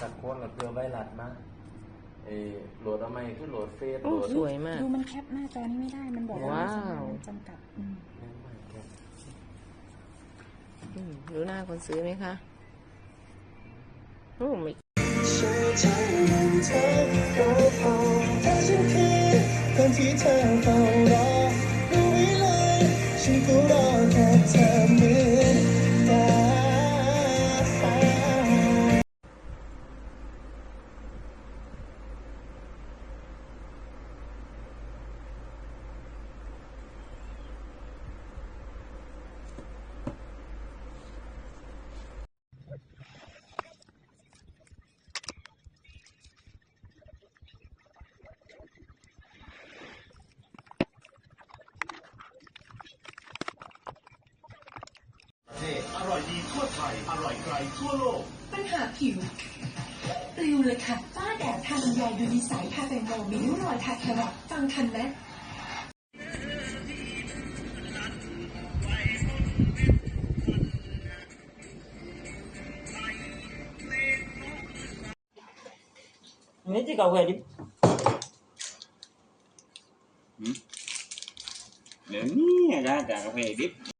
จากโค้ดกับเพื่อไวรัสมาเออโหลดเอาไหมคือโหลดเฟซโอ้โหลดสวยมาก ดูมันแคปหน้าจอนี้ไม่ได้ มันบอกว้าว มันจำกัดอืมแม่งไม่แค่อืมดูหน้าคนซื้อไหมคะโอ้ไม่ช่วยใจมันเธอก็พอถ้าฉันคือคนที่เธอเฝ้ารอรู้ไว้เลย ฉันก็รอแค่เธอเหมือ อร่อยดีทั่วไทย อร่อยไกลทั่วโลก ปัญหาผิว ปลิวเลยค่ะฝ้าแดดทางลำไยดูนิสัยทาแตงโมมีริ้วรอยทาแครอทฟังทันไหม mấy cái cầu về đi เดี๋ยวนี้นะแต่กาแฟดิบ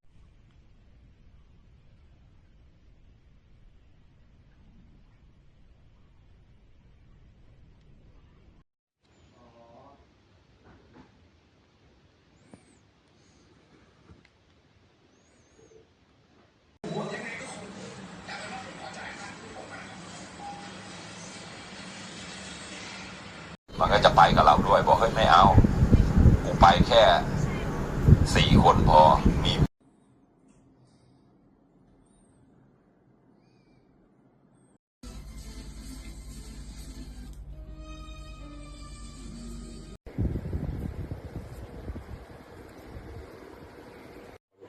มันก็จะไปกับเราด้วยบอกเฮ้ยไม่เอากูไปแค่สี่คนพอมี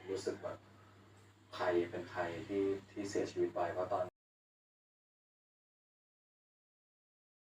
รู้สึกแบบใครเป็นใครที่ที่เสียชีวิตไปเพราะตอน